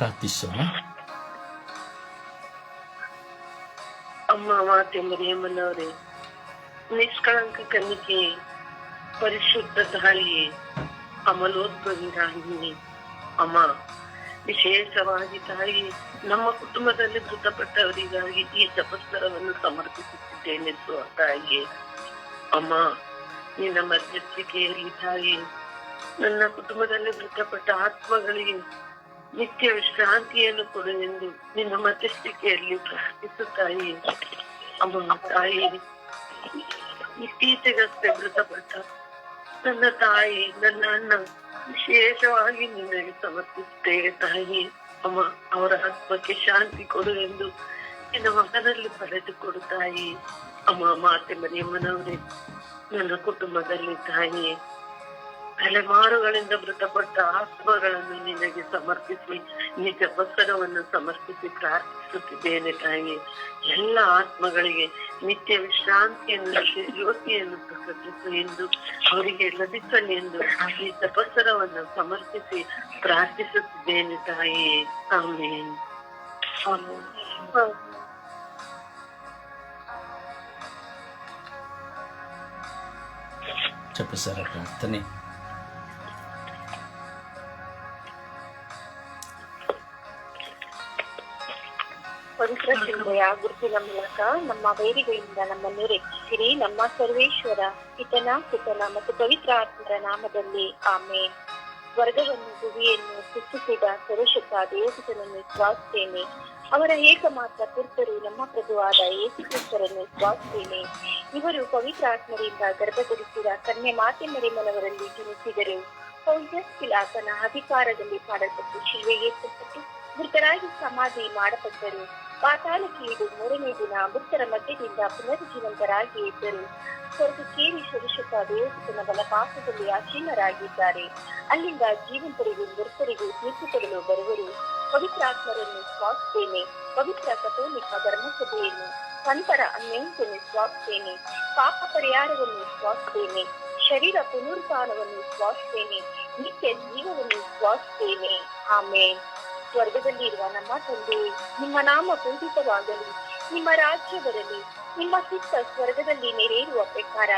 ಪ್ರಾರ್ಥಿಸೋಣ ಅಮ್ಮ ಮಾತೆ ಮರಿಯಮ್ಮನವರೇ, ನಿಷ್ಕಳಂಕ ಕನ್ನಿಕೆ, ಪರಿಶುದ್ಧ ತಾಯಿಯೇ ಅಮಲೋದ್ಭವಿ ಅಮ್ಮ, ವಿಶೇಷವಾಗಿ ತಾಯಿ, ನಮ್ಮ ಕುಟುಂಬದಲ್ಲಿ ಮೃತಪಟ್ಟವರಿಗಾಗಿ ಈ ತಪಸ್ಕರವನ್ನು ಸಮರ್ಪಿಸುತ್ತಿದ್ದೇನೆ ತಾಯಿಗೆ. ಅಮ್ಮ, ನಿನ್ನ ಮಧ್ಯಸ್ಥಿಕೆಯಲ್ಲಿ ತಾಯಿ, ನನ್ನ ಕುಟುಂಬದಲ್ಲಿ ಮೃತಪಟ್ಟ ಆತ್ಮಗಳಿಗೆ ನಿತ್ಯ ವಿಶ್ರಾಂತಿಯನ್ನು ಕೊಡು ಎಂದು ನಿನ್ನ ಮಧ್ಯಸ್ಥಿಕೆಯಲ್ಲಿ ಪ್ರಾರ್ಥಿಸುತ್ತಾಯಿ ಅಮ್ಮ ತಾಯಿ, ಇತ್ತೀಚೆಗಷ್ಟೇ ಮೃತಪಟ್ಟ ನನ್ನ ತಾಯಿ, ನನ್ನ ಅಣ್ಣ, ವಿಶೇಷವಾಗಿ ನಿನ್ನೆ ಸಮರ್ಪಿಸುತ್ತೇವೆ ತಾಯಿ. ಅಮ್ಮ, ಅವರ ಆತ್ಮಕ್ಕೆ ಶಾಂತಿ ಕೊಡು ಎಂದು ನಿನ್ನ ಮಗನಲ್ಲಿ ಬರೆದುಕೊಡು ತಾಯಿ ಅಮ್ಮ, ಮಾತೆ ಮರಿಯಮ್ಮನವರೇ, ನನ್ನ ಕುಟುಂಬದಲ್ಲಿ ತಾಯಿ ತಲೆಮಾರುಗಳಿಂದ ಮೃತಪಟ್ಟ ಆತ್ಮಗಳನ್ನು ನಿನಗೆ ಸಮರ್ಪಿಸಿ ನಿಜ ಬಸರವನ್ನು ಸಮರ್ಪಿಸಿ ಪ್ರಾರ್ಥಿಸುತ್ತಿದ್ದೇನೆ ತಾಯಿ. ಎಲ್ಲ ಆತ್ಮಗಳಿಗೆ ನಿತ್ಯ ವಿಶ್ರಾಂತಿಯನ್ನು ಜ್ಯೋತಿಯನ್ನು ಪ್ರಕಟಿಸು ಎಂದು ಅವರಿಗೆ ಲಭಿಸಲಿ ಎಂದು ಈ ತಪಸ್ಸರವನ್ನು ಸಮರ್ಪಿಸಿ ಪ್ರಾರ್ಥಿಸುತ್ತಿದ್ದೇನೆ ತಾಯಿ. ಆಮೇಲೆ ಆಮೇನ್. ಜಪಸರ ಪ್ರಾರ್ಥನೆ. ಪವಿತ್ರ ಚಿಂತೆಯ ಗುರುತಿನ ಮೂಲಕ ನಮ್ಮ ವೈರಿಗಳಿಂದ ನಮ್ಮನ್ನು ರಕ್ಷಿಸಿರಿ ನಮ್ಮ ಸರ್ವೇಶ್ವರ ಪಿತನ ಸುತನ ಮತ್ತು ಪವಿತ್ರ ಆತ್ಮರ ನಾಮದಲ್ಲಿ ಆಮೆ ಸ್ವರ್ಗವನ್ನು ಗುವಿಯನ್ನು ಸೃಷ್ಟಿಸಿದ ಸರ್ವಶಕ್ತ ದೇವಸನನ್ನು ಸ್ವಾಸ್ತೇನೆ ಅವರ ಏಕಮಾತ್ರ ಪುರುಷರು ನಮ್ಮ ಪ್ರಭುವಾದ ಏಸುಕೃಷ್ಣರನ್ನು ಸ್ವಾಸ್ತೇನೆ ಇವರು ಪವಿತ್ರ ಆತ್ಮರಿಂದ ಗರ್ಭಧರಿಸಿದ ಕನ್ಯೆ ಮಾತೆ ಮರಿಮನವರಲ್ಲಿ ಜನಿಸಿದರು. ಪೌಲ್ಯಸ್ ಪಿಲಾತನ ಅಧಿಕಾರದಲ್ಲಿ ಮಾಡಲ್ಪಟ್ಟು ಶಿಲ್ವೆಗೆ ಮೃತರಾಗಿ ಸಮಾಧಿ ಮಾಡಪಟ್ಟರು ಪಾತಾಳಕ್ಕೆ ಇದು ಮೂರನೇ ದಿನ ಮೃತರ ಮಧ್ಯದಿಂದ ಪುನರುಜ್ಜೀವಂತರಾಗಿ ಇದ್ದರು. ಸ್ವರ್ಗಕ್ಕೇರಿ ಸುರಕ್ಷಿತ ದೇವಸ್ಥಾನ ಬಲಪಾಸದಲ್ಲಿ ಆಸೀನರಾಗಿದ್ದಾರೆ ಅಲ್ಲಿಂದ ಜೀವಂತರಿಗೂ ಮೃತರಿಗೂ ತೀರ್ಪು ಕೊಡಲು ಬರುವರು ಪವಿತ್ರಾತ್ಮರನ್ನು ಸ್ವಾಸ್ತೇನೆ ಪವಿತ್ರ ಕಥೋಲಿಕ ಧರ್ಮಸಭೆಯನ್ನು ಸಂತರ ಅನ್ಯಂತನ್ನು ಸ್ವಾಸ್ತೇನೆ ಪಾಪ ಪರಿಹಾರವನ್ನು ಸ್ವಾಸ್ತೇನೆ ಶರೀರ ಪುನರುತ್ಥಾನವನ್ನು ಸ್ವಾಸ್ತೇನೆ ನಿತ್ಯ ಜೀವವನ್ನು ಸ್ವಾಸ್ತೇನೆ ಆಮೇನ್. ಸ್ವರ್ಗದಲ್ಲಿ ಇರುವ ನಮ್ಮ ತಂದೆ, ನಿಮ್ಮ ನಾಮ ಪೂಜಿತವಾಗಲಿ ನಿಮ್ಮ ರಾಜ್ಯ ಬರಲಿ ನಿಮ್ಮ ಚಿತ್ತ ಸ್ವರ್ಗದಲ್ಲಿ ನೆರೆಯಿರುವ ಪ್ರಕಾರ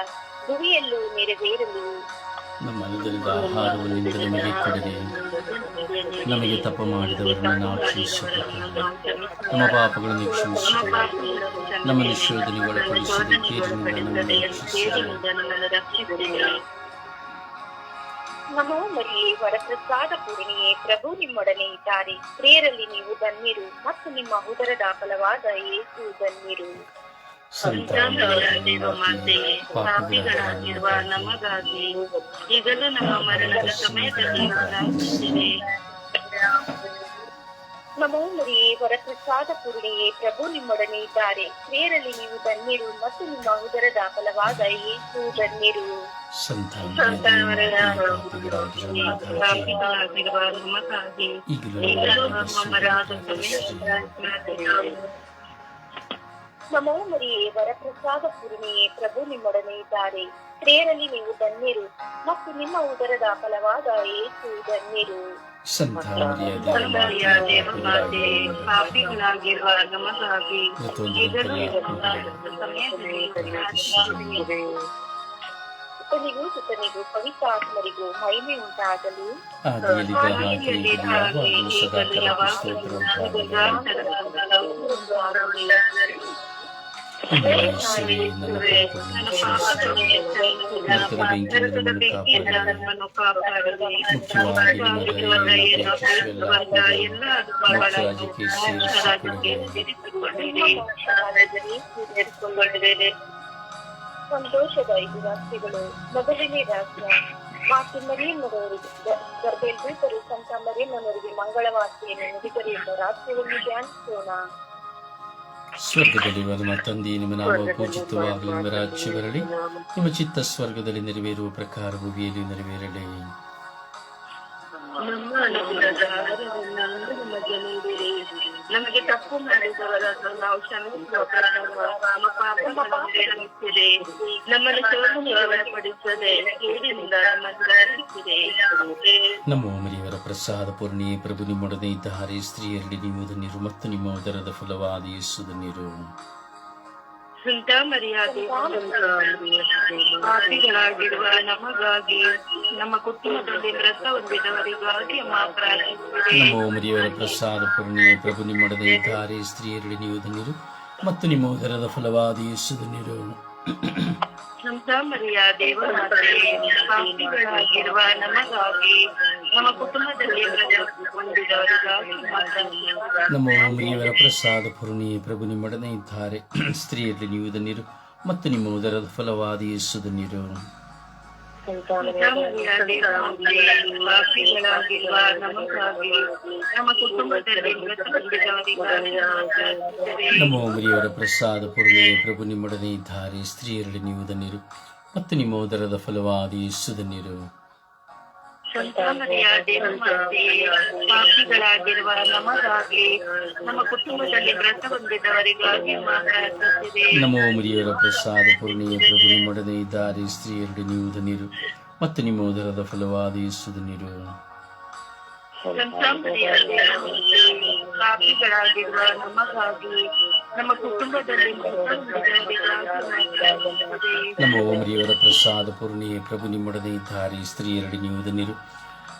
ಭುವಿಯಲ್ಲೂ ನೆರವೇರಲಿ. ನಮ್ಮ ಅನುದಿನದ ಆಹಾರವನ್ನು ನಿಮಗೆ ಕೊಡದೆ ನಮಗೆ ತಪ್ಪ ಮಾಡಿದವರನ್ನು ನಾವು ಕ್ಷಮಿಸಬೇಕು. ನಮ್ಮ ಪಾಪಗಳನ್ನು ಕ್ಷಮಿಸಿಕೊಳ್ಳಿ ನಮ್ಮ ನಿಶೋಧನೆಗೆ ಒಳಪಡಿಸಿದ ಕೀರಿನಿಂದ ನಮ್ಮನ್ನು ರಕ್ಷಿಸಿರಿ. ನಮೋ ಮರಿಯೇ ವರಪ್ರಸಾದ ಪೂರ್ಣಿಯೇ ಪ್ರಭು ನಿಮ್ಮೊಡನೆ ಇದ್ದಾರೆ. ಪ್ರೇರಲ್ಲಿ ನೀವು ಧನ್ಯರು ಮತ್ತು ನಿಮ್ಮ ಉದರದ ಫಲವಾದ ಏಸು ಧನ್ಯರು. ಸಂತಾನಗಳ ದೇವಮಾತೆಯೇ ಪಾಪಿಗಳಾಗಿರುವ ನಮಗಾಗಿ ಈಗಲೂ ನಮ್ಮ ಮರಣದ ಸಮಯದಲ್ಲಿ ಪ್ರಾರ್ಥಿಸಿರಿ ನಮೋ ಮುರಿಯೇ ವರಪ್ರಸಾದ ಪೂರ್ಣಿಯೇ ಪ್ರಭು ನಿಮ್ಮೊಡನೆ ಇದ್ದಾರೆ. ಸ್ತ್ರೀಯರಲ್ಲಿ ನೀವು ಧನ್ಯರು ಮತ್ತು ನಿಮ್ಮ ಉದರದ ಫಲವಾದ ಯೇಸು ಧನ್ಯರು. ನಮೋ ಮುರಿಯೇ ವರಪ್ರಸಾದ ಪುರುಣಿಯೇ ಪ್ರಭು ನಿಮ್ಮೊಡನೆ ಇದ್ದಾರೆ. ಸ್ತ್ರೀಯರಲ್ಲಿ ನೀವು ಧನ್ಯರು ಮತ್ತು ನಿಮ್ಮ ಉದರದ ಫಲವಾದ ಯೇಸು ಧನ್ಯರು. ಸಂತಾನರಿಯ ಸಂತಾನೀಯ ದೇವಮಾತೆ ಪಾಪಿಗಳಾಗಿರುವ ನಮಗಾಗಿ ಈಗಲೂ ನಮ್ಮ ಮರಣದ ಸಮಯದಲ್ಲಿ ಪ್ರಾರ್ಥಿಸಿರಿ ಸುತನಿಗೂ ಸುತನಿಗೂ ಪವಿತ್ರಾತ್ಮರಿಗೂ ಮಹಿಮೆ ಉಂಟಾಗಲಿ ಆದಿಯಲ್ಲಿ ಸಂತೋಷದ ಐದು ರಾಷ್ಟ್ರಗಳು ಮೊದಲನೇ ರಾಷ್ಟ್ರ ಮಾತೆ ಮರಿಯಮ್ಮನವರಿಗೆ ಗರ್ಭೇಂದ್ರಿತರು ಸಂತ ಮರಿಯಮ್ಮನವರಿಗೆ ಮಂಗಳವಾರ್ತೆಯನ್ನು ನುಡಿದರು ರಾತ್ರಿಯನ್ನು ಧ್ಯಾನಿಸೋಣ ಸ್ವರ್ಗದಲ್ಲಿರುವ ನಮ್ಮ ತಂದೆ ನಿಮ್ಮ ನಾಮ ಪೂಜಿತವಾಗಲಿ, ನಿಮ್ಮ ರಾಜ್ಯ ಬರಲಿ, ನಿಮ್ಮ ಚಿತ್ತ ಸ್ವರ್ಗದಲ್ಲಿ ನೆರವೇರುವ ಪ್ರಕಾರ ಭೂಮಿಯಲ್ಲಿ ನೆರವೇರಲಿ. ನಮಗೆ ತಪ್ಪು ಮಾಡಿದವರನ್ನು ನಾವು ಕ್ಷಮಿಸುವ ನಮ್ಮನ್ನು ಶೋಧನೆಗೆ ಒಳಪಡಿಸದೆ ಕೇಡಿನಿಂದ ನಮ್ಮನ್ನು ರಕ್ಷಿಸಿದೆ ನಮೋ ಮರಿಯವರ ಪ್ರಸಾದ ಪೂರ್ಣಿ ಪ್ರಭು ನಿಮ್ಮೊಡನೆ ಇದ್ದಾರೆ. ಸ್ತ್ರೀಯರಲ್ಲಿ ನೀವು ಧನ್ಯರು ಮತ್ತು ನಿಮ್ಮ ಉದರದ ಫಲವಾದ ಯೇಸು ಧನ್ಯರು ಸಂತ ಮರ್ಯಾದೆ ಪಾಪಿಗಳಾಗಿರುವ ನಮಗಾಗಿ ನಮ್ಮ ಕುಟುಂಬದಲ್ಲಿ ವ್ರತ ಹೊಂದಿದವರಿಗಾಗಿ ಅಮ್ಮ ಪ್ರಾರ್ಥಿಸಿದೆ ನಮೋ ಮರಿಯವರ ಪ್ರಸಾದ ಪೂರ್ಣಿ ಪ್ರಭು ನಿಮ್ಮೊಡನೆ ಇದ್ದಾರೆ. ಸ್ತ್ರೀಯರಲ್ಲಿ ನೀವು ಧನ್ಯರು ಮತ್ತು ನಿಮ್ಮ ಉದರದ ಫಲವಾದ ಯೇಸು ಧನ್ಯರು ಸಂತ ಮರಿಯ ನಮಗಾಗಿ ನಮ್ಮ ಕುಟುಂಬದಲ್ಲಿ ನಮೋ ಮರಿಯವರ ಪ್ರಸಾದ ಪುರುಣಿ ಪ್ರಭು ನಿಮ್ಮೊಡನೆ ಇದ್ದಾರೆ. ಸ್ತ್ರೀಯಲ್ಲಿ ನೀವು ಇದನ್ನಿರು ಮತ್ತು ನಿಮ್ಮ ಉದರದ ಫಲವಾದ ಯೇಸು ಧನ್ಯರು ಪಾಪಿಗಳಾಗಿರುವ ನಮಗಾಗಿ ನಮ್ಮ ಮರಿಯವರ ಪ್ರಸಾದ ಪೂರ್ಣಿಯೇ ಪ್ರಭು ನಿಮ್ಮೊಡನೆ ಇದ್ದಾರೆ. ಸ್ತ್ರೀಯರಲ್ಲಿ ನೀವು ಧನ್ಯರು ಮತ್ತು ನಿಮ್ಮ ಉದರದ ಫಲವಾದ ಯೇಸು ಧನ್ಯರು ಪಾಪಿಗಳಾಗಿರುವ ನಮಗಾಗಿ, ನಮ್ಮ ಕುಟುಂಬದಲ್ಲಿ ವ್ರತ ಹೊಂದಿದ್ದವರಿಗಾಗಿ ಪ್ರಾರ್ಥಿಸಿದೆ ನಮೋ ಮುರಿಯರ ಪ್ರಸಾದ ಪೂರ್ಣಿಯ ಪ್ರಭು ನಿಮ್ಮೊಡನೆ ಇದ್ದಾರೆ ಸ್ತ್ರೀಯರಲ್ಲಿ ನೀವು ಧನ್ಯರು ಮತ್ತು ನಿಮ್ಮ ಉದರದ ಫಲವಾದ ಯೇಸು ಪಾಪಿಗಳಾಗಿರುವ ನಮಗಾಗಿ ನಮ್ಮ ಕುಟುಂಬದಲ್ಲಿ ನಮ್ಮ ಓಮರಿಯವರ ಪ್ರಸಾದ ಪೂರ್ಣಿ ಪ್ರಭು ನಿಮ್ಮೊಡನೆ ಇದ್ದಾರೆ. ಸ್ತ್ರೀಯರಡಿ ನೀವು ಧನ್ಯರು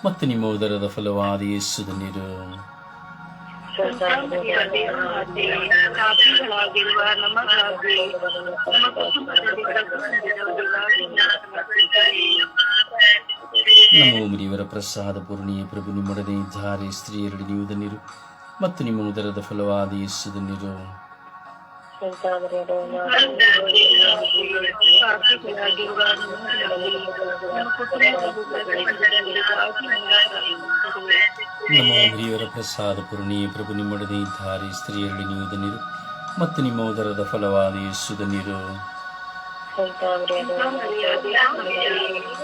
ಮತ್ತು ನಿಮ್ಮ ಉದರದ ಫಲವಾದ ಯೇಸು ಧನ್ಯರು ನಮಗಾಗಿ ನಮ್ಮ ಕುಟುಂಬದಲ್ಲಿ ವ್ರತ ಮುನಿಯವರ ಪ್ರಸಾದ ಪೂರ್ಣಿಯ ಪ್ರಭು, ನಿಮ್ಮೊಡನೆ ಇದ್ದಾರೆ ಸ್ತ್ರೀಯರಡಿ ನೀವು ಧನ್ಯರು ಮತ್ತು ನಿಮ್ಮ ಉದರದ ಫಲವಾದ ಯೇಸು ಧನ್ಯರು ನಮ್ಮ ಮರಿಯವರ ಪ್ರಸಾದ ಪೂರ್ಣಿಯೇ ಪ್ರಭು, ನಿಮ್ಮೊಡನೆ ಇದ್ದಾರೆ ಸ್ತ್ರೀಯರಲ್ಲಿ ನೀವು ಧನ್ಯರು ಮತ್ತು ನಿಮ್ಮ ಉದರದ ಫಲವಾದ ಯೇಸು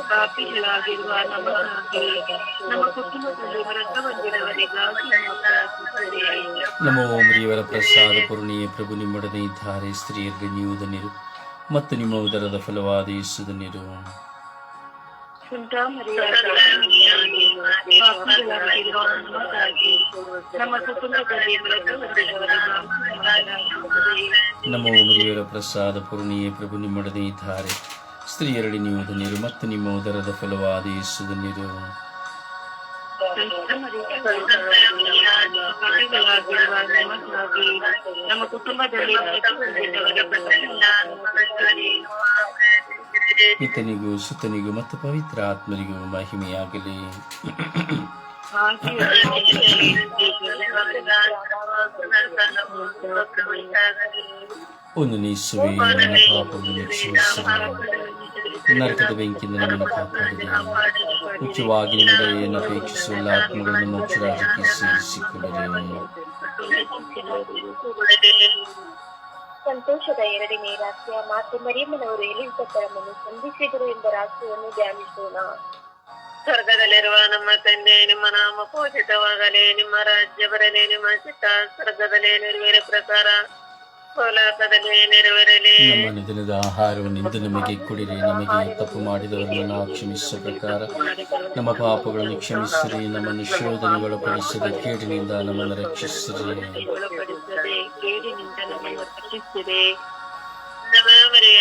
ಪಾಪಿಗಳಾಗಿರುವ ನಮ್ಮ ಕುಟುಂಬದಲ್ಲಿ ನಮೋ ಪ್ರಸಾದ ಪೂರ್ಣಿಯೇ ಪ್ರಭು ನಿಮ್ಮೊಡನೆ ಇದ್ದಾರೆ, ಸ್ತ್ರೀಯರಿಗೆ ನೀವು ಧನ್ಯರು ಮತ್ತು ನಿಮ್ಮ ಉದರದ ಫಲವಾದ ಯೇಸು ಧನ್ಯರು ನಮ್ಮ ಕುಟುಂಬದಲ್ಲಿ ನಮೋ ಮುರಿಯರ ಪ್ರಸಾದ ಪೂರ್ಣಿಯೇ ಪ್ರಭು ನಿಮ್ಮೊಡನೆ ಇದ್ದಾರೆ. ಸ್ತ್ರೀಯರಡಿ ನೀವು ಧನ್ಯರು ಮತ್ತು ನಿಮ್ಮ ಉದರದ ಫಲವಾದ ಯೇಸು ಧನ್ಯರು ನಮ್ಮ ಕುಟುಂಬದಲ್ಲಿ ಪಿತನಿಗೂ ಸುತನಿಗೂ ಮತ್ತು ಪವಿತ್ರ ಆತ್ಮರಿಗೂ ಮಹಿಮೆಯಾಗಲಿ. ಒಂದು ನರಕದ ಬೆಂಕಿಯಿಂದ ನಿಮ್ಮ ದಯೆಯನ್ನು ಅಪೇಕ್ಷಿಸುವ ಆತ್ಮಗಳನ್ನು ಮೋಕ್ಷರಾಜ್ಯಕ್ಕೆ ಸೇರಿಸಿಕೊಳ್ಳಿರಿ ಸಂತೋಷದ ಎರಡನೇ ರಾಷ್ಟ್ರೀಯ ಮಾತೆ ಮರಿಯಮ್ಮನವರು ಎಲಿಸಪ್ಪರನ್ನು ಸಂಧಿಸಿದರು ಎಂಬ ರಾಷ್ಟ್ರವನ್ನು ಧ್ಯಾನಿಸೋಣ ಸ್ವರ್ಗದಲ್ಲಿರುವ ನಮ್ಮ ತಂದೆ ನಿಮ್ಮ ನಾಮ ಪೂಜಿತವಾಗಲಿ. ನಿಮ್ಮ ರಾಜ್ಯ ಬರಲಿ ನಿಮ್ಮ ಚಿತ್ತ ಸ್ವರ್ಗದಲ್ಲಿ ನೆರವೇರ ಪ್ರಕಾರ ನೆರವೇರಲಿ. ನಮ್ಮ ದಿನದ ಆಹಾರವನ್ನು ಇಂದು ನಮಗೆ ಕೊಡಿರಿ. ನಮಗೆ ತಪ್ಪು ಮಾಡಿದವರನ್ನು ಕ್ಷಮಿಸುವ ಪ್ರಕಾರ ನಮ್ಮ ಪಾಪಗಳನ್ನು ಕ್ಷಮಿಸಿರಿ. ನಮ್ಮನ್ನು ಶೋಧನೆಗೊಳಪಡಿಸದೆ ಕೇಡಿನಿಂದ ನಮ್ಮನ್ನು ರಕ್ಷಿಸಿರಿ. ಕೇಡಿನಿಂದ ನಮ್ಮನ್ನು ರಕ್ಷಿಸಿದೆ ನಮ್ಮ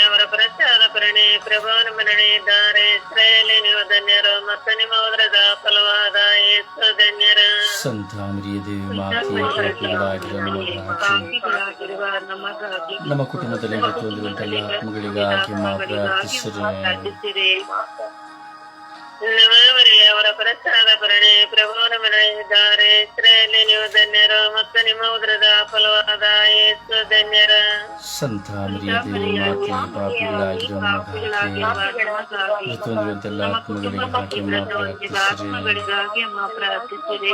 ಅವರ ಪ್ರಚಾರ ಪ್ರಣೆ ಪ್ರಭುವನ ಮರಣೆ ಇದ್ದಾರೆ ಇಸ್ರಾಯೇಲಿ ನೀವು ಧನ್ಯರು ಮತ್ತು ನಿಮ್ಮ ಉದರದ ಫಲವಾದ ಯೇಸು ಧನ್ಯರ. ಸಂತ ದೇವಿ ನಮ್ಮ ಕುಟುಂಬದಲ್ಲಿ ಹೊಂದಿರುವಂತೆಲ್ಲ ಆತ್ಮಗಳಿಗಾಗಿ ನಮ್ಮವರಿಗೆ ಅವರ ಪ್ರಸಾದ ಭರಣೆ ಪ್ರಭುವನ ಮರಣೆ ಇದ್ದಾರೆ ಇಸ್ರಾಯೇಲಿ ನೀವು ಧನ್ಯರು ಮತ್ತು ನಿಮ್ಮ ಉದ್ರದ ಫಲವಾದ ಯೇಸು ಧನ್ಯರ. ಸಂತ ಮರಿಯ ದೇವಿ ಪಾಪಿಗಳಾಗಿರುವ ಆತ್ಮಗಳಿಗಾಗಿ ಆತ್ಮಗಳಿಗಾಗಿ ಅಮ್ಮ ಪ್ರಾರ್ಥಿಸಿರಿ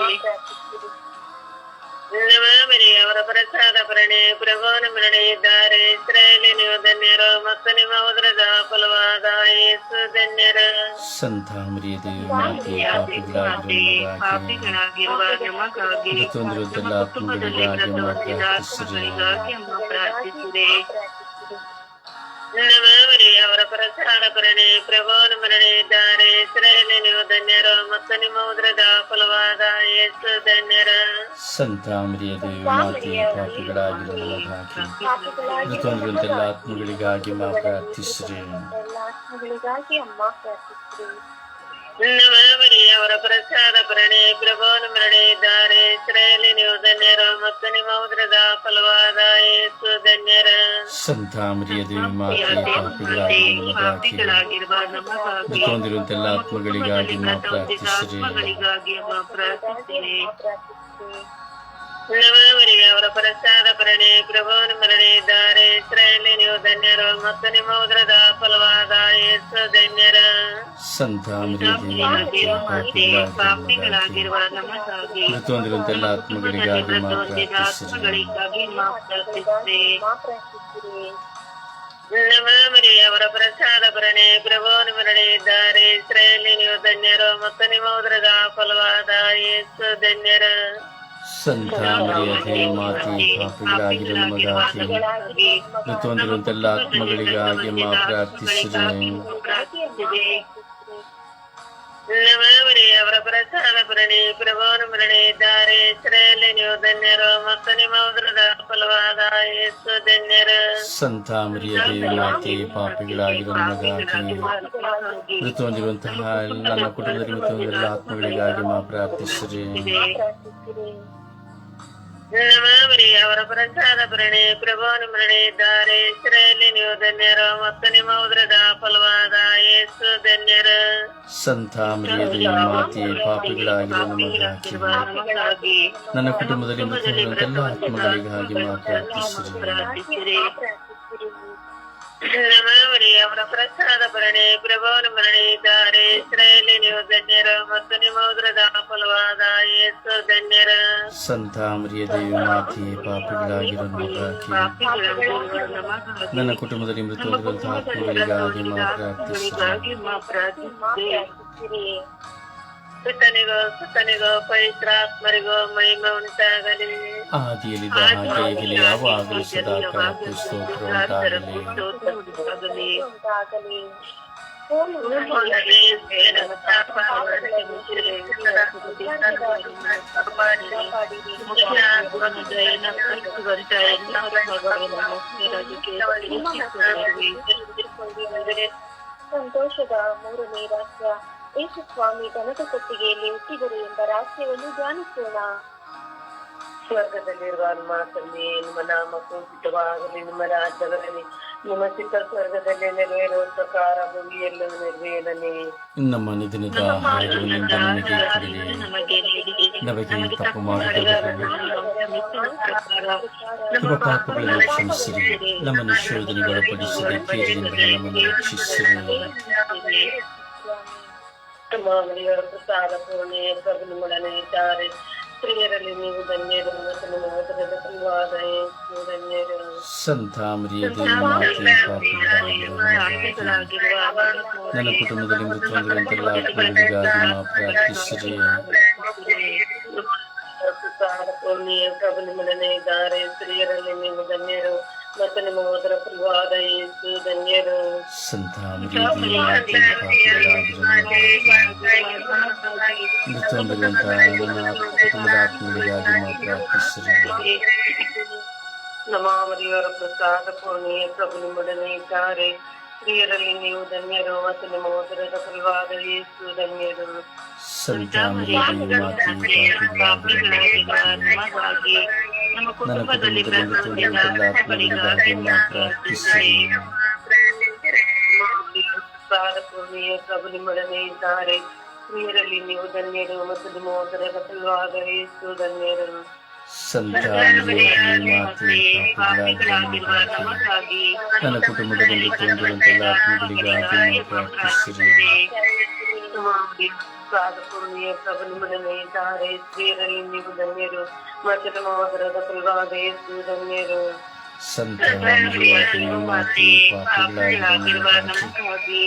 ನವಮರಿ ಅವರ ಪ್ರಸಾದ ಪ್ರಣೆ ಪ್ರಭುವನ ನಡೆಯಿದ್ದಾರೆ ಇಸ್ರಾಯೇಲಿನ ಧನ್ಯರು ಮತ್ತು ನಿಮ್ಮ ಉದ್ರದ ಫಲವಾದ ಯೇಸು ಧನ್ಯರು. ಸಂತ ಮಾತೆ ಪಾಪಿಗಳಾಗಿರುವ ನಮಗಾಗಿ ಅಮ್ಮ ಪ್ರಾರ್ಥಿಸಿರಿ ನವಮರಿ ಅವರ ಪ್ರಸಾದ ಪ್ರಣೆ ಪ್ರಭುವನ ಮರಣಿದ್ದಾರೆ ನೀವು ಧನ್ಯರು ಮತ್ತು ನಿಮ್ಮ ಉದ್ರದ ಫಲವಾದ ಯೇಸು ಧನ್ಯರ. ಸಂತ ದೇವಿ ನಮಗಾಗಿ ಆತ್ಮಗಳಿಗಾಗಿ ಮಾ ಪ್ರಾರ್ಥಿಸ್ರಿ. ಆತ್ಮಗಳಿಗಾಗಿ ಅಮ್ಮ ಪ್ರಾರ್ಥಿಸಿರಿ. ಅವರ ಪ್ರಸಾದ ಪ್ರಣಿ ಪ್ರಭುವನ್ನು ಮರಣಿದ್ದಾರೆ. ಇಸ್ರಾಯೇಲಿನ ಧನ್ಯರು ಮತ್ತು ನಿಮ್ಮ ಉದ್ರದ ಫಲವಾದ ಯೇಸು ಧನ್ಯರ. ಸಂತಾಮರಿಯ ದೇವಿ ಆತ್ಮಗಳಿಗಾಗಿ ಪ್ರಾರ್ಥಿಸಿರಿ. ನವಮರಿ ಅವರ ಪ್ರಸಾದ ಪ್ರಣೆ ಪ್ರಭುವನ ಮರಣಿದ್ದಾರೆ ಇಸ್ರಾಯೇಲಿನ ಧನ್ಯರು ಮತ್ತು ನಿಮ್ಮ ಉದ್ರದ ಫಲವಾದ ಯೇಸು ಧನ್ಯರ. ಸಂತ ಪಾಪಿಗಳಾಗಿರುವ ಮೃತೊಂದಿರುವುದೆಲ್ಲ ಆತ್ಮಗಳಿಗಾಗಿ ಅವರ ಪ್ರಸಾದ ಪ್ರಣೆ ಪ್ರಭುವನ ಮರಣಿದ್ದಾರೆ ನೀವು ಧನ್ಯರು ಮತ್ತು ನಿಮ್ಮ ಉದ್ರದ ಫಲವಾದ ಯೇಸು ಧನ್ಯರು. ಸಂತ ಮರಿಯದೆ ಮಾತೆ ಪಾಪಿಗಳಾಗಿರುವ ನಮಗಾಗಿ ಮೃತೊಂದಿರುವುದೆಲ್ಲ ಆತ್ಮಗಳಿಗಾಗಿ ಮಾ ಪ್ರಾರ್ಥಿಸಿದೆ ಅವರ ಪ್ರಸಾದ ಪ್ರಣಿ ದಾರಿ ಮರಣಿದ್ದಾರೆ ನೀವು ಧನ್ಯರು ಮತ್ತು ನಿಮ್ಮ ಉದ್ರದ ಫಲವಾದ ಯೇಸು ಧನ್ಯರು. ಸಂತ ಮರಿಯದೆ ಮಾತೆ ಪಾಪಿಗಳಾಗಿರುವ ನಮಗಾಗಿ ಮೃತೊಂದಿರುವಂತಹ ನನ್ನ ಕುಟುಂಬದಲ್ಲಿ ಮೃತೊಂದಿರುವ ಆತ್ಮಗಳಿಗಾಗಿ ಮಾ ಪ್ರಾರ್ಥಿಸಿರಿ. ನವಮರಿ ಅವರ ಪ್ರಸಾದ ಪ್ರಣಿ ಪ್ರಭುವನ ಇಸ್ರೇಲಿ ನೀವು ಧನ್ಯರು ಮತ್ತು ನಿಮ್ಮ ಉದರದ ಫಲವಾದ ಯೇಸು ಧನ್ಯರು. ಸಂತ ಮಾತೆ ಪಾಪಿಗಳಾಗಿರುವ ನಮಗಾಗಿ ನನ್ನ ಕುಟುಂಬದಲ್ಲಿ ಮೃತೊಂದಿರುವಂತೆಲ್ಲ ಆತ್ಮಗಳಿಗಾಗಿ ಮಾ ಪ್ರಸಾದ ನವಮರಿ ಅವರ ಪ್ರಸಾದ ಪ್ರಣಿ ಪ್ರಭುವನ ಮರಣಿದ್ದಾರೆ ಇಸ್ರಾಯೇಲಿನ ಧನ್ಯರು ಮತ್ತು ನಿಮ್ಮ ಉದರದ ಫಲವಾದ ಯೇಸು ಧನ್ಯರು. ಸಂತ ದೇವಿ ಮಾತೆ ಪಾಪಿಗಳಾಗಿರುವ ನಮಗಾಗಿ ನನ್ನ ಕುಟುಂಬದಲ್ಲಿ ಮೃತೊಂದಿರುವಂತಹ ಆತ್ಮಗಳಿಗಾಗಿ ಮಾತ್ರ ಸುತನಿಗೋ ಸುತನಿಗೋ ಪವಿತ್ರಾತ್ಮರಿಗೋ ಮಹಿಮೆ ಉಂಟಾಗಲಿ. ಆದಿಯಲ್ಲಿದ್ದ ಹಾಗೆ ಈಗಲೇ ಯಾವಾಗಲೂ ಸದಾ ಕಾಲಕ್ಕೂ ಸ್ತೋತ್ರ ಉಂಟಾಗಲಿ. ಉಂಟಾಗಲಿ. ಸಂತೋಷದ ಮೂರನೇ ರಾಜ್ಯ ಯೇಸು ಸ್ವಾಮಿ ದನದ ಕೊಟ್ಟಿಗೆಯಲ್ಲಿ ಹುಟ್ಟಿದರು ಎಂಬ ರಹಸ್ಯವನ್ನು ಧ್ಯಾನಿಸೋಣ. ಸ್ವರ್ಗದಲ್ಲಿರುವ ನಮ್ಮ ತಂದೆ ನಿಮ್ಮ ನಾಮ ಕೂಪಿತವಾಗಲಿ ನಿಮ್ಮ ರಾಜ್ಯದಲ್ಲಿ ನಿಮ್ಮ ಚಿತ್ತ ಸ್ವರ್ಗದಲ್ಲಿ ನೆರವೇರುವ ಪ್ರಕಾರ ಭೂಮಿಯಲ್ಲೂ ನೆರವೇರಲಿ. ನಮ್ಮ ನಿಧನದ ಆಹಾರವನ್ನು ನಮಗೆ ಕೊಡಿರಿ ನಮಗೆ ತಪ್ಪು ಮಾಡಿದವರನ್ನು ನಮ್ಮ ಪಾಪಗಳನ್ನು ಕ್ಷಮಿಸಿರಿ. ನಮ್ಮನ್ನು ಶೋಧನೆಗೊಳಪಡಿಸದೆ ನಮ್ಮನ್ನು ರಕ್ಷಿಸಿರಿ. ಮಾವಳಿಯವರ ಪ್ರಸಾದ ಪೂರ್ಣೆ ಪ್ರಭು ನಿಮ್ಮೊಡನೆ ಇದ್ದಾರೆ. ಸ್ತ್ರೀಯರಲ್ಲಿ ನೀವು ಧನ್ಯರು ಫಲವಾದ ಯೇಸು ಧನ್ಯರು. ಸಂತ ಮರಿಯದೆ ಮಾತೆ ಪಾಪಿಗಳಾಗಿರುವ ನಮಗಾಗಿ ನನ್ನ ಕುಟುಂಬದಲ್ಲಿ ಮೃತವಂದಿರುವಂತೆಲ್ಲ ಆತ್ಮಗಳಿಗಾಗಿ ಮಾ ಪ್ರಾರ್ಥಿಸಿರಿ. ಪ್ರಸಾದ ಪೂರ್ಣೆಯ ಪ್ರಭು ನಿಮ್ಮೊಡನೆ ಇದ್ದಾರೆ. ಸ್ತ್ರೀಯರಲ್ಲಿ ನೀವು ಧನ್ಯರು ಮತ್ತು ನಿಮ್ಮ ಉದರ ಫಲವಾದ ಯೇಸು ಧನ್ಯರು ಸಂತ ಮರಿಯದೆ ಮಾತೆ ಪಾಪಿಗಳಾಗಿರುವ ನಮಗಾಗಿ ಮೃತವಂದಿರುವಂತಹ ನನ್ನ ಕುಟುಂಬದ ಆತ್ಮಗಳಿಗಾಗಿ ಮಾ ಪ್ರಾರ್ಥಿಸಿರಿ ನಮಾಮರಿಯವರ ಪ್ರಸಾದ ಪೂರ್ಣೆಯ ಪ್ರಭು ನಿಮ್ಮೊಡನೆ ಇದ್ದಾರೆ ಸ್ತ್ರೀಯರಲ್ಲಿ ನೀವು ಧನ್ಯರು ಮತ್ತು ನಿಮ್ಮ ಉದರದ ಫಲವಾದ ಯೇಸು ಧನ್ಯರು ಸಂತ ಮರಿಯದೆ ಮಾತೆ ಪಾಪಿಗಳಾಗಿರುವ ನಮಗಾಗಿ ನನ್ನ ಕುಟುಂಬದಲ್ಲಿ ಮೃತವಂದಿರುವಂತೆಲ್ಲ ಆತ್ಮಗಳಿಗಾಗಿ ಮಾ ಪ್ರಾರ್ಥಿಸಿರಿ ಪ್ರಸಾದ ಪೂರ್ಣೆಯ ಪ್ರಭು ನಿಮ್ಮೊಡನೆ ಇದ್ದಾರೆ ಸ್ತ್ರೀಯರಲ್ಲಿ ನೀವು ಧನ್ಯರು ಮತ್ತು ನಿಮ್ಮ ಉದರದ ಫಲವಾದ ಯೇಸು ಧನ್ಯರು ಸಂತ ಮರಿಯದೆ ಮಾತೆ ಪಾಪಿಗಳಾಗಿರುವ ನಮಗಾಗಿ ನನ್ನ ಕುಟುಂಬದಲ್ಲಿ ಮೃತವಂದಿರುವಂತೆಲ್ಲ ಆತ್ಮಗಳಿಗಾಗಿ ಮಾ ಪ್ರಾರ್ಥಿಸಿರಿ ಸಾಧಪೂರ್ಣಿಯ ಪ್ರಭು ನಿಮ್ಮೊಡನೆ ಇದ್ದಾರೆ ಸ್ತ್ರೀಯರಲ್ಲಿ ನೀವು ಧನ್ಯರು ಮತ್ತು ನಿಮ್ಮ ಉದರದ ಫಲವಾದ ಯೇಸು ಧನ್ಯರು ಸಂತ ಮರಿಯ ದೇವಮಾತೆ ಪಾಪಿಗಳಾಗಿರುವ ನಮಗಾಗಿ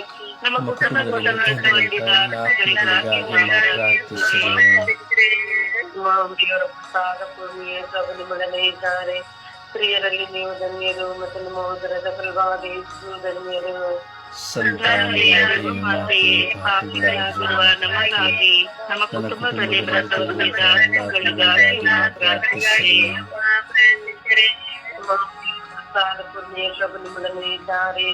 ನಮ್ಮ ನಮ್ಮ ಕುಟುಂಬದಲ್ಲಿ ಮೃತಪಟ್ಟಿರುವ ಎಲ್ಲ ಆತ್ಮಗಳಿಗಾಗಿ ನಾವು ಪ್ರಾರ್ಥಿಸಿರಿ ದೇವರ ಸಾಧಪೂರ್ಣಿಯ ಪ್ರಭು ನಿಮ್ಮೊಡನೆ ಇದ್ದಾರೆ ಸ್ತ್ರೀಯರಲ್ಲಿ ನೀವು ಧನ್ಯರು ಮತ್ತು ನಿಮ್ಮ ಉದರದ ಫಲವಾದ ಯೇಸು ಧನ್ಯರು ಸಂತ ದೇವಮಾತೆ ಪಾಪಿಗಳಾಗಿರುವ ನಮಗಾಗಿ ನಮ್ಮ ಕುಟುಂಬದಲ್ಲಿ ಮಾತ್ರ ಮೃತಪಟ್ಟಿರುವ ಎಲ್ಲ ಆತ್ಮಗಳಿಗಾಗಿ ನಾವು ನಿಮ್ಮೊಡನೆ ಇದ್ದಾರೆ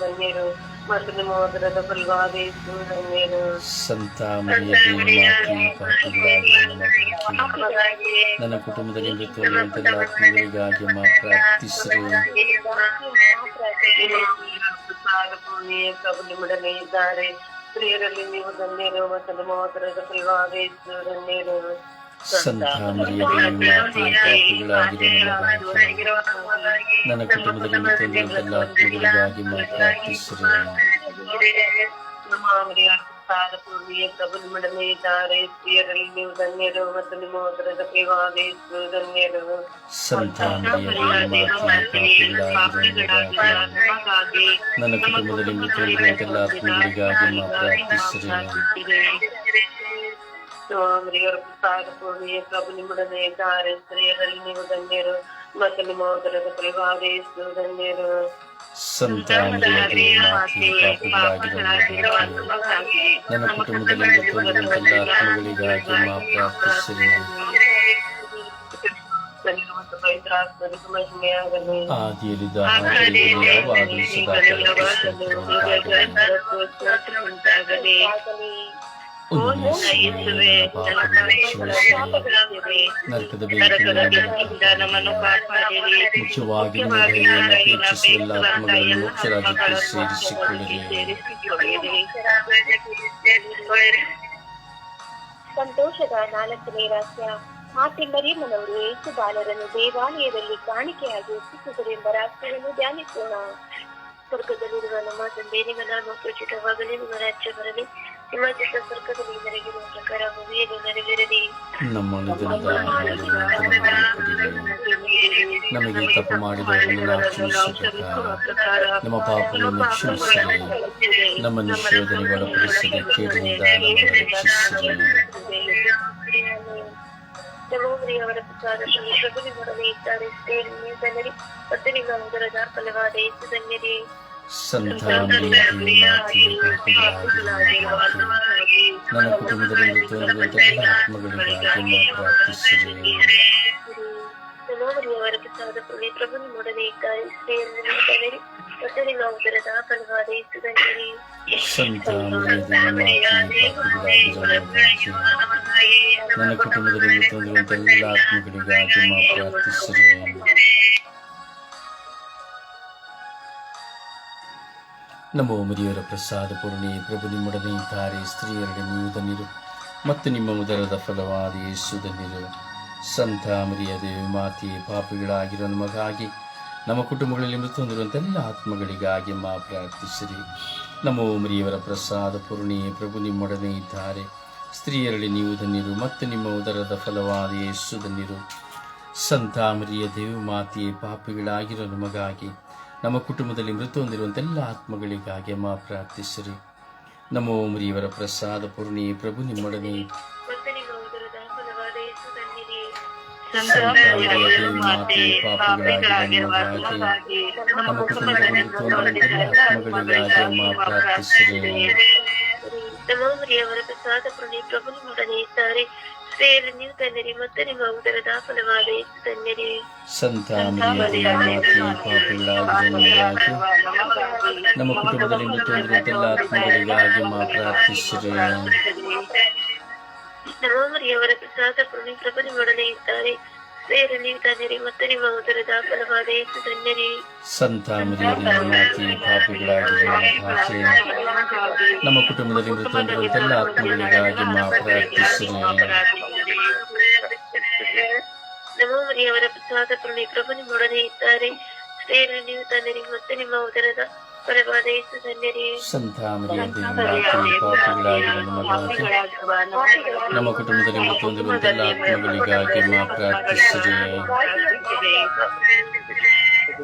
ಧನ್ಯರು ಮತ್ತು ನಿಮ್ಮ ಉದರದ ಫಲವಾದ ಧನ್ಯರು. ಸಂತ ನನ್ನ ಕುಟುಂಬದಲ್ಲಿ ಮೃತಪಟ್ಟಿರುವ ಆತ್ಮಗಳಿಗಾಗಿ ನಾವು ಪ್ರಾರ್ಥಿಸಿರಿ ಪುಣ್ಯ ಪ್ರಭು ನಿಮ್ಮೊಡನೆ ಇದ್ದಾರೆ. ಸ್ತ್ರೀಯರಲ್ಲಿ ನೀವು ಧನ್ಯರು ಮತ್ತು ನಿಮ್ಮ ಉದರದ ಫಲವಾದ ಧನ್ಯರು ನನ್ನ ಕುಟುಂಬದಲ್ಲಿ ಆತ್ಮಗಳಿಗಾಗಿ ಮತ್ತು ನಿಮ್ಮ ಉದರದ ಫಲವಾದ ಯೇಸು ಧನ್ಯರು ಸಂತ ಮರಿಯ ದೇವಮಾತೆ ಪಾಪಿಗಳಾಗಿರುವ ನಮಗಾಗಿ ನನ್ನ ಕುಟುಂಬದಲ್ಲಿ ಮೃತಪಟ್ಟಿರುವ ಎಲ್ಲ ಆತ್ಮಗಳಿಗಾಗಿ ನಾವು ಪ್ರಾರ್ಥಿಸಿರಿ ಸ್ವಾಮಿಯವರ ಪ್ರಸಾದ ಪೂರ್ಣಿಯ ಪ್ರಭು ನಿಮ್ಮೊಡನೆ ಇದ್ದಾರೆ ಸ್ತ್ರೀಯರಲ್ಲಿ ನೀವು ಧನ್ಯರು ಮತ್ತು ನಿಮ್ಮ ಉದರದ ಫಲವಾದ ಯೇಸು ಧನ್ಯರು ಸಂತ ಮರಿಯ ದೇವಮಾತೆ ಪಾಪಿಗಳಾಗಿರುವ ನಮಗಾಗಿ ನನ್ನ ಕುಟುಂಬದಲ್ಲಿ ಮೃತಪಟ್ಟಿರುವ ಎಲ್ಲ ಆತ್ಮಗಳಿಗಾಗಿ ನಾವು ಪ್ರಾರ್ಥಿಸಿರಿ ಮತ್ತು ಪವಿತ್ರಾತ್ಮನಿಗೆ ಮಹಿಮೆಯಾಗಲಿ ಆದಿಯಲ್ಲಿದ್ದ ಹಾಗೆ ಯಾವಾಗಲೂ ಸದಾ ಉಂಟಾಗಲಿ ನರಕದ ನಮ್ಮನ್ನು ಕಾಪಾಡಿರಿ ಮುಖ್ಯವಾಗಿ ಆತ್ಮಗಳನ್ನು ಸೇರಿಸಿಕೊಳ್ಳಿರಿ. ಸಂತೋಷದ ನಾಲ್ಕನೇ ರಹಸ್ಯ. ಮಾತೆ ಮರಿಯಮ್ಮನವರು ಏಸು ಬಾಲರನ್ನು ದೇವಾಲಯದಲ್ಲಿ ಕಾಣಿಕೆಯಾಗಿ ಒಪ್ಪಿಸಿದರು ಎಂಬ ರಹಸ್ಯವನ್ನು ಧ್ಯಾನಿಸೋಣ. ಸ್ವರ್ಗದಲ್ಲಿರುವ ನಮ್ಮ ತಂದೆ ನಿಮ್ಮ ನಾಮ ಪೂಜಿತವಾಗಲಿ ನಿಮ್ಮ ರಾಜ್ಯ ಬರಲಿ. ನಿಮ್ಮ ಚಿತ್ತ ಸ್ವರ್ಗದಲ್ಲಿ ನೆರಗಿರುವ ಪ್ರಕಾರ ಭೂಮಿಯಲ್ಲಿ ನೆರವೇರಲಿ ನಮ್ಮ ನಿಧನದ ನಮಗೆ ತಪ್ಪು ಮಾಡಿದವರನ್ನು ನಾವು ಕ್ಷಮಿಸಬೇಕಾ ನಮ್ಮ ಪಾಪಗಳನ್ನು ಕ್ಷಮಿಸಿರಿ ನಮ್ಮ ನಿಷೇಧನೆಗೆ ಒಳಪಡಿಸದೆ ಕೇಳಿನಿಂದ ನಮ್ಮನ್ನು ರಕ್ಷಿಸಿರಿ ಅವರ ಪ್ರಸಾದ ಪ್ರಭು ನಿಮ್ಮೊಡನೆ ಇದ್ದಾರೆ ನೀವು ಧನ್ಯರಿ ಮತ್ತು ನಿಮ್ಮ ಉದರದ ಫಲವಾದ ಯೇಸು ಧನ್ಯರಿ ಸಂತ ಮರಿಯ ಪಾಪಿಗಳಾಗಿರುವ ನನ್ನ ಕುಟುಂಬದಲ್ಲಿ ಮೃತಪಟ್ಟಿರುವ ಎಲ್ಲ ಆತ್ಮಗಳಿಗಾಗಿ ನಾವು ಪ್ರಾರ್ಥಿಸಿರಿ ಅವರ ಪ್ರಸಾದ ಪ್ರಭು ನಿಮ್ಮೊಡನೆ ಇದ್ದಾರೆ ಸ್ತ್ರೀಯರು ನೀವು ಧನ್ಯರಿ ಮತ್ತು ನಿಮ್ಮ ಉದರದ ಫಲವಾದ ಯೇಸು ಧನ್ಯರಿ ಸಂತ ಮರಿಯ ಪಾಪಿಗಳಾಗಿರುವ ನಮಗಾಗಿ ನನ್ನ ಕುಟುಂಬದಲ್ಲಿ ಮೃತಪಟ್ಟಿರುವ ಎಲ್ಲ ಆತ್ಮಗಳಿಗಾಗಿ ನಾವು ಪ್ರಾರ್ಥಿಸಿರಿ ನಮೋ ಮರಿಯವರ ಪ್ರಸಾದ ಪೂರ್ಣಿ, ಪ್ರಭು ನಿಮ್ಮೊಡನೆ ಇದ್ದಾರೆ ಸ್ತ್ರೀಯರಡೆ ನೀವು ಮತ್ತು ನಿಮ್ಮ ಉದರದ ಫಲವಾದ ಯೇಸುದನ್ನಿರು ಸಂತ ಮರಿಯ ದೇವಿ ಮಾತೆ ಪಾಪಿಗಳಾಗಿರೋ ನಮಗಾಗಿ ನಮ್ಮ ಕುಟುಂಬಗಳಲ್ಲಿ ಮೃತ ಎಲ್ಲ ಆತ್ಮಗಳಿಗಾಗಿ ಮಾ ಪ್ರಾರ್ಥಿಸಿರಿ. ನಮೋ ಮರಿಯವರ ಪ್ರಸಾದ ಪೂರ್ಣಿ, ಪ್ರಭು ನಿಮ್ಮೊಡನೆ ಇದ್ದಾರೆ ಸ್ತ್ರೀಯರಡೆ ನೀವು ಧನ್ಯರು ಮತ್ತು ನಿಮ್ಮ ಉದರದ ಫಲವಾದ ಯೇಸುದನ್ನಿರು ಸಂತ ಮರಿಯ ದೇವಿ ಮಾತೆಯೇ ಪಾಪಿಗಳಾಗಿರೋ ನಮಗಾಗಿ ನಮ್ಮ ಕುಟುಂಬದಲ್ಲಿ ಮೃತ ಹೊಂದಿರುವಂತೆಲ್ಲ ಆತ್ಮಗಳಿಗಾಗಿ ಮಾ ಪ್ರಾರ್ಥಿಸಿರಿ. ನಮ್ಮ ಓಮರಿಯವರ ಪ್ರಸಾದ ಪೂರ್ಣಿ ಪ್ರಭು ನಿಮ್ಮೊಡನೆ. ನಿಮ್ಮ ಪ್ರಾರ್ಥಿಸಿರಿ. ಪ್ರಸಾದ ಪ್ರಭು ಸ್ತ್ರೀಯರು ನೀವು ಧನ್ಯರಿ ಮತ್ತು ನಿಮ್ಮ ಉದರದ ಫಲವಾದ ಯೇಸು ಧನ್ಯರಿ ಸಂತ ಮರಿಯ ದೇವಿ ಮಾತೆ ಪಾಪಿಗಳಾಗಿರುವ ನಮಗಾಗಿ ನಮ್ಮ ಕುಟುಂಬದಲ್ಲಿ ಮೃತ ಹೊಂದಿರುವಂಥ ಎಲ್ಲ ಆತ್ಮಗಳಿಗಾಗಿ ಮಾ ಪ್ರಾರ್ಥಿಸಿರಿ ನಮೋಮರಿಯವರ ಪ್ರಸಾದ ಪುಣ್ಯ ಪ್ರಭು ನಿಮ್ಮೊಡನೆ ಇದ್ದಾರೆ ಸ್ತ್ರೀಯರು ನೀವು ಧನ್ಯರಿ ಮತ್ತು ನಿಮ್ಮ ಉದರದ ಫಲವಾದ ಯೇಸು ಧನ್ಯರಿ ಸಂತ ಮರಿಯ ದೇವಿ ಮಾತೆ ಪಾಪಿಗಳಾಗಿರುವ ನಮಗಾಗಿ ನಮ್ಮ ಕುಟುಂಬದಲ್ಲಿ ಮೃತ ಹೊಂದಿರುವಂಥ ಎಲ್ಲ ಆತ್ಮಗಳಿಗಾಗಿ ಮಾ ಪ್ರಾರ್ಥಿಸಿರಿ ನಮೋಮರಿಯವರ ಪ್ರಸಾದ ಪುಣ್ಯ ಪ್ರಭು ನಿಮ್ಮೊಡನೆ ಇದ್ದಾರೆ ಸ್ತ್ರೀಯರು ನೀವು ಧನ್ಯರಿ ಮತ್ತು ನಿಮ್ಮ ಉದರದ ಫಲವಾದ ಯೇಸು ಧನ್ಯರೇ ಸಂತ ಮರಿಯದೇ ಮಾತೆ ಪಾಪಿಗಳಾಗಿರುವ ನಮಗಾಗಿ ನಮ್ಮ ಕುಟುಂಬದಲ್ಲಿ ಮತ್ತೊಂದು ಎಲ್ಲ ಆತ್ಮಗಳಿಗಾಗಿ ಮಾ ಪ್ರಾರ್ಥಿಸಿದೆ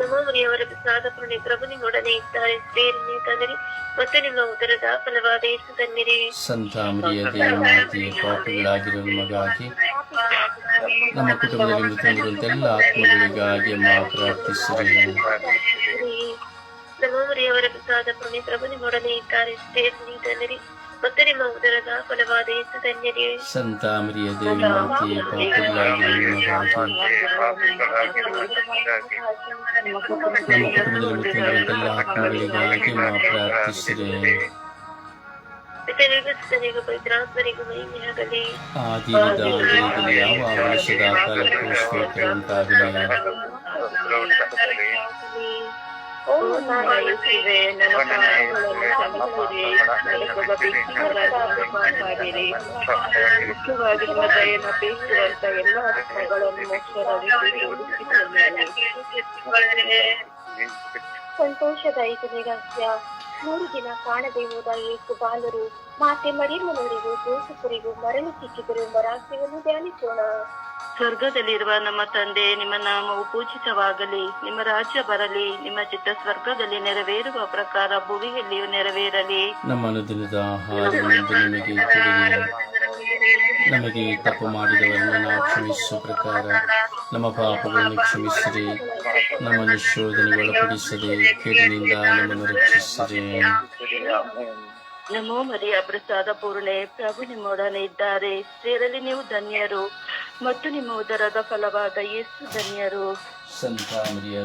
ನಮ್ಮ ಮರಿಯವರ ಪ್ರಸಾದ ಪುಣ್ಯ ಪ್ರಭು ನಿಮ್ಮೊಡನೆ ಇದ್ದಾರೆ ಸ್ತ್ರೀಯರನ್ನೇ ತಂದಿರಿ ಮತ್ತು ನಿಮ್ಮ ಉದರದ ಫಲವಾದ ಯೇಸು ಧನ್ಯರೇ ಸಂತ ಮರಿಯದೇ ಮಾತೆ ಪಾಪಿಗಳಾಗಿರುವ ನಮಗಾಗಿ ನಮ್ಮ ಕುಟುಂಬದಲ್ಲಿ ಮೃತಂದಿರುವಂತ ಎಲ್ಲ ಆತ್ಮಗಳಿಗಾಗಿ ಮಾ ಪ್ರಾರ್ಥಿಸಿದೆ ನಮ್ಮ ಮರಿಯವರ ಪ್ರಸಾದ ಪುಣ್ಯ ಪ್ರಭು ನಿಮ್ಮೊಡನೆ ಇದ್ದಾರೆ ಸ್ತ್ರೀಯರನ್ನೇ ತಂದಿರಿ ಮತ್ತು ನಿಮ್ಮ ಉದರದ ಫಲವಾದ ಯೇಸು ಧನ್ಯರೇ ಸಂತ ಮರಿಯದೇ ಮಾತೆ ಪಾಪಿಗಳಾಗಿರುವ ನಮಗಾಗಿ ನಮ್ಮ ಕುಟುಂಬದಲ್ಲಿ ಮೃತಂದಿರುವಂತ ಎಲ್ಲ ಆತ್ಮಗಳಿಗಾಗಿ ಮಾ ಪ್ರಾರ್ಥಿಸಿದೆ ಪಿತನಿಗೂ ಸುತನಿಗೂ ಪವಿತ್ರಾತ್ಮರಿಗೂ ಮಹಿಮೆಯಾಗಲಿ ಆದಿಯಿಂದ ದೇವರಲ್ಲಿ ಯಾವ ಅವಶ್ಯದ ಕಾಲಕ್ಕೂ ಸ್ತೋತ್ರ ಉಂಟಾಗಲಿ ಓ ನನ್ನ. ಮುಖ್ಯವಾಗಿ ನಿಮ್ಮ ಎಲ್ಲ ಆತ್ಮಗಳನ್ನು ಮೋಕ್ಷದಲ್ಲಿ ಸಂತೋಷದಾಯಕ ನಿರಾಸ್ಯ ಮೂರು ದಿನ ಕಾಣದೆ ಹೋದ ಏಸು ಬಾಲರು ಮಾತೆ ಮರಿಯಮ್ಮನವರಿಗೂ ಜೋಸಫರಿಗೂ ಮರಳು ಸಿಕ್ಕಿದರು ಎಂಬ ರಹಸ್ಯವನ್ನು ಧ್ಯಾನಿಸೋಣ. ಸ್ವರ್ಗದಲ್ಲಿರುವ ನಮ್ಮ ತಂದೆ ನಿಮ್ಮ ನಾಮವು ಪೂಜಿತವಾಗಲಿ ನಿಮ್ಮ ರಾಜ್ಯ ಬರಲಿ ನಿಮ್ಮ ಚಿತ್ತ ಸ್ವರ್ಗದಲ್ಲಿ ನೆರವೇರುವ ಪ್ರಕಾರ ಭೂಮಿಯಲ್ಲಿಯೂ ನೆರವೇರಲಿ. ನಮ್ಮ ಅನುದಿನದ ಆಹಾರವನ್ನು ನಿಮಗೆ ತಪ್ಪು ಮಾಡಿದವರನ್ನು ನಾವು ಕ್ಷಮಿಸುವ ಪ್ರಕಾರ ನಮ್ಮ ಪಾಪಗಳನ್ನು ಕ್ಷಮಿಸಿರಿ. ನಮ್ಮನ್ನು ಶೋಧನೆ ಒಳಪಡಿಸದೆ ಕೇಳಿನಿಂದ ನಮ್ಮನ್ನು ರಕ್ಷಿಸಿರಿ. ನಮೋ ಮರಿಯ ಪ್ರಸಾದ ಪೂರ್ಣೆ ಪ್ರಭು ನಿಮ್ಮೊಡನೆ ಇದ್ದಾರೆ. ಸೇರಲಿ ನೀವು ಧನ್ಯರು. ಮತ್ತು ನಿಮ್ಮ ಉದರದ ಫಲವಾದ ಯೇಸು ಧನ್ಯರು. ಸಂತ ಮರಿಯ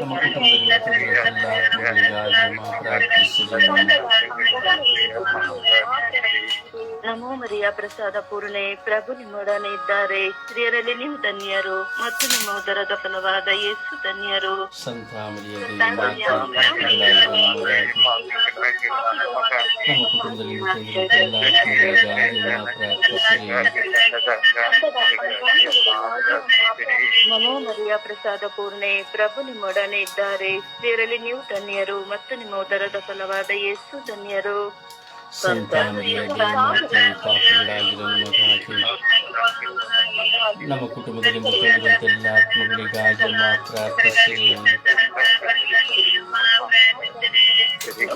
ನಮ್ಮ ಕುಟುಂಬದಲ್ಲಿ ನಮೋ ಮರಿಯ ಪ್ರಸಾದ ಪೂರ್ಣೆ. ಪ್ರಭು ನಿಮ್ಮೊಡನೆ ಇದ್ದಾರೆ. ಸ್ತ್ರೀಯರಲ್ಲಿ ನೀವು ಧನ್ಯರು ಮತ್ತು ನಿಮ್ಮ ಉದರದ ಫಲವಾದ ಯೇಸು ಧನ್ಯರು. ನಮೋ ಮರಿಯ ಪ್ರಸಾದ ಪೂರ್ಣೆ. ಪ್ರಭು ನಿಮ್ಮೊಡನೆ ಇದ್ದಾರೆ. ಸ್ತ್ರೀಯರಲ್ಲಿ ನೀವು ಧನ್ಯರು ಮತ್ತು ನಿಮ್ಮ ಉದರದ ಫಲವಾದ ಯೇಸು ಧನ್ಯರು. ಸಂತ ಮರಿಯ ಮಾತೆ ಪಾಪಗಳಾಗಿರುವ ನಮಗಾಗಿ ನಮ್ಮ ಕುಟುಂಬದಲ್ಲಿ ಮತ್ತೊಂದಿರುವಂತೆಲ್ಲ ಆತ್ಮಗಳಿಗಾಗಿ ಮಾ ಪ್ರಾರ್ಥಿಸಿರಿ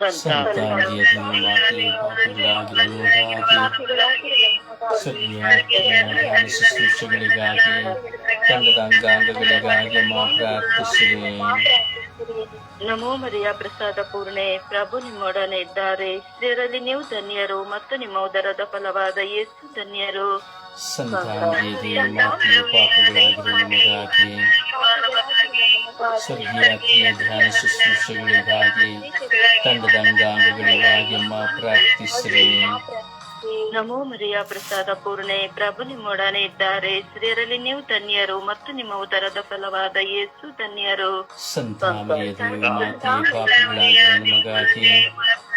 ಸಂತ ಮಾತೆ ಶುಶ್ರೂಷೆಗಳಿಗಾಗಿ ತಂಡದ ಅಂಗಾಂಗಗಳಿಗಾಗಿ ನಮೋ ಮರಿಯ ಪ್ರಸಾದ ಪೂರ್ಣೆ ಪ್ರಭು ನಿಮ್ಮೊಡನೆ ಇದ್ದಾರೆ ಇದರಲ್ಲಿ ನೀವು ಧನ್ಯರು ಮತ್ತು ನಿಮ್ಮ ಉದರದ ಫಲವಾದ ಯೇಸು ಧನ್ಯರು. ಸಂತ ಮಾತೆ ಸ್ವರ್ಗೀಯ ಧ್ಯಾನ ಶುಶ್ರೂಷೆಗಳಿಗಾಗಿ ತಂಡದ ಅಂಗಾಂಗಗಳಿಗಾಗಿ ಅಮ್ಮ ಪ್ರಾರ್ಥಿಸಿರಿ ನಮೋ ಮರಿಯ ಪ್ರಸಾದ ಪೂರ್ಣೆ, ಪ್ರಭು ನಿಮ್ಮೊಡನೆ ಇದ್ದಾರೆ. ಸ್ತ್ರೀಯರಲ್ಲಿ ನೀವು ಧನ್ಯರು ಮತ್ತು ನಿಮ್ಮ ಉದರದ ಫಲವಾದ ಯೇಸು ಧನ್ಯರು. ಸಂತ ಮರಿಯ ನಮಗಾಗಿ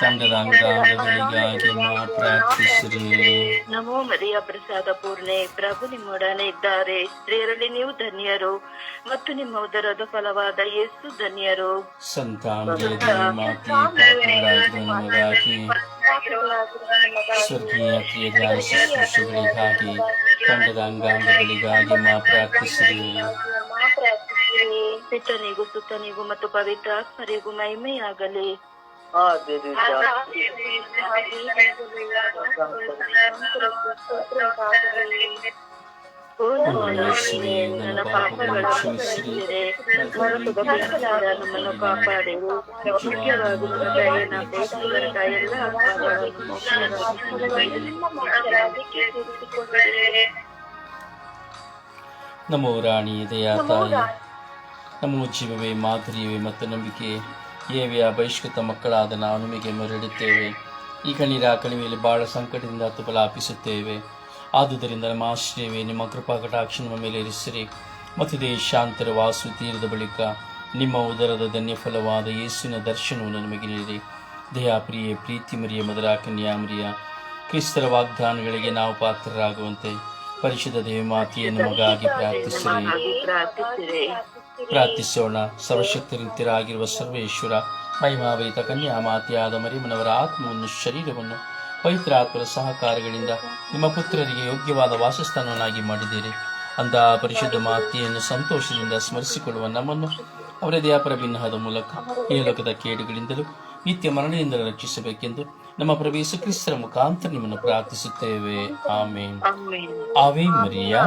ತಂಡದ ಪ್ರಾರ್ಥಿಸಿರಿ ನಮೋ ಮರಿಯ ಪ್ರಸಾದ ಪೂರ್ಣೆ. ಪ್ರಭು ನಿಮ್ಮೊಡನೆ ಇದ್ದಾರೆ. ಸ್ತ್ರೀಯರಲ್ಲಿ ನೀವು ಧನ್ಯರು. ಮತ್ತು ನಿಮ್ಮ ಉದರದ ಫಲವಾದ ಯೇಸು ಧನ್ಯರು. ಸಂತಾನದ ಮಾತೆ ಪಾಪಗಳಾಗಿರುವ ನಮಗಾಗಿ ಸ್ವರ್ಗೀಯ ಪ್ರಿಯದ ಶುಶ್ರೂಷೆಗಳಿಗಾಗಿ ತಂಡದ ಅಂಗಾಂಗಗಳಿಗಾಗಿ ಮಾ ಪ್ರಾರ್ಥಿಸಿರಿ. ಪಿತನಿಗೂ ಸುತ್ತನಿಗೂ ಮತ್ತು ಪವಿತ್ರಾತ್ಮರಿಗೂ ಮಹಿಮೆಯಾಗಲಿ. ಓ ನನ್ನ ಯೇಸುವೇ, ನನ್ನ ಪಾಪಗಳನ್ನು ಕ್ಷಮಿಸಿರಿ ನರಕದ ಬೆಂಕಿಯಿಂದ ನಮ್ಮನ್ನು ಕಾಪಾಡಿರು ಮುಖ್ಯವಾಗಿ ನನ್ನ ದಯೆಯನ್ನು ಅಪೇಕ್ಷಿಸಿದ ಎಲ್ಲ ಆತ್ಮಗಳನ್ನು ಮೋಕ್ಷರಾಗಿ ನಮೋ ರಾಣಿ ದಯಾ ತಾಯಿ ನಮೋ ಜೀವವೇ ಮಾಧುರ್ಯವೇ ಮತ್ತು ನಂಬಿಕೆ ಏವೆಯ ಬಹಿಷ್ಕೃತ ಮಕ್ಕಳಾದ ನಾವು ನಿಮಗೆ ಮೊರೆಡುತ್ತೇವೆ ಈ ಕಣ್ಣೀರ ಕಣಿವೆಯಲ್ಲಿ ಬಹಳ ಸಂಕಟದಿಂದ ತುಪಲಾಪಿಸುತ್ತೇವೆ ಆದುದರಿಂದ ನಮ್ಮ ಆಶ್ರಯವೇ ನಿಮ್ಮ ಕೃಪಾ ಕಟಾಕ್ಷ ನಮ್ಮ ಮೇಲೆ ಇರಿಸಿರಿ ದೇಶಾಂತರ ವಾಸು ತೀರದ ಬಳಿಕ ನಿಮ್ಮ ಉದರದ ಧನ್ಯ ಫಲವಾದ ಯೇಸುವಿನ ದರ್ಶನವನ್ನು ನಮಗೆ ನೀಡಿ ದಯಾಪ್ರಿಯೆ ಪ್ರೀತಿ ಮರಿಯ ಮದರ ಕನ್ಯಾಮರಿಯ ಕ್ರಿಸ್ತರ ವಾಗ್ದಾನಗಳಿಗೆ ನಾವು ಪಾತ್ರರಾಗುವಂತೆ ಪರಿಶುದ್ಧ ದೇವಿ ನಮಗಾಗಿ ಮಗಾಗಿ ಪ್ರಾರ್ಥಿಸಿರಿ ಪ್ರಾರ್ಥಿಸೋಣ. ಸರ್ವಶಕ್ತರಿಂತಿರಾಗಿರುವ ಸರ್ವೇಶ್ವರ ಮಹಿಮಾವೈತ ಕನ್ಯಾ ಮಾತೆಯಾದ ಮರಿಮನವರ ಆತ್ಮವನ್ನು ಶರೀರವನ್ನು ಪವಿತ್ರಾತ್ಮರ ಸಹಕಾರಗಳಿಂದ ನಿಮ್ಮ ಪುತ್ರರಿಗೆ ಯೋಗ್ಯವಾದ ವಾಸಸ್ಥಾನವನ್ನಾಗಿ ಮಾಡಿದ್ದೀರಿ. ಅಂದ ಪರಿಶುದ್ಧ ಮಾತೆಯನ್ನು ಸಂತೋಷದಿಂದ ಸ್ಮರಿಸಿಕೊಳ್ಳುವ ನಮ್ಮನ್ನು ಅವರ ದಯಾಪರ ಭಿನ್ನಹದ ಮೂಲಕ ಈ ಲೋಕದ ಕೇಡುಗಳಿಂದಲೂ ನಿತ್ಯ ಮರಣೆಯಿಂದ ರಕ್ಷಿಸಬೇಕೆಂದು ನಮ್ಮ ಪ್ರವೇಶ ಕ್ರಿಸ್ತರ ಮುಖಾಂತರ ನಿಮ್ಮನ್ನು ಪ್ರಾರ್ಥಿಸುತ್ತೇವೆ. ಆಮೆನ್. ಆವೇ ಮರಿಯಾ.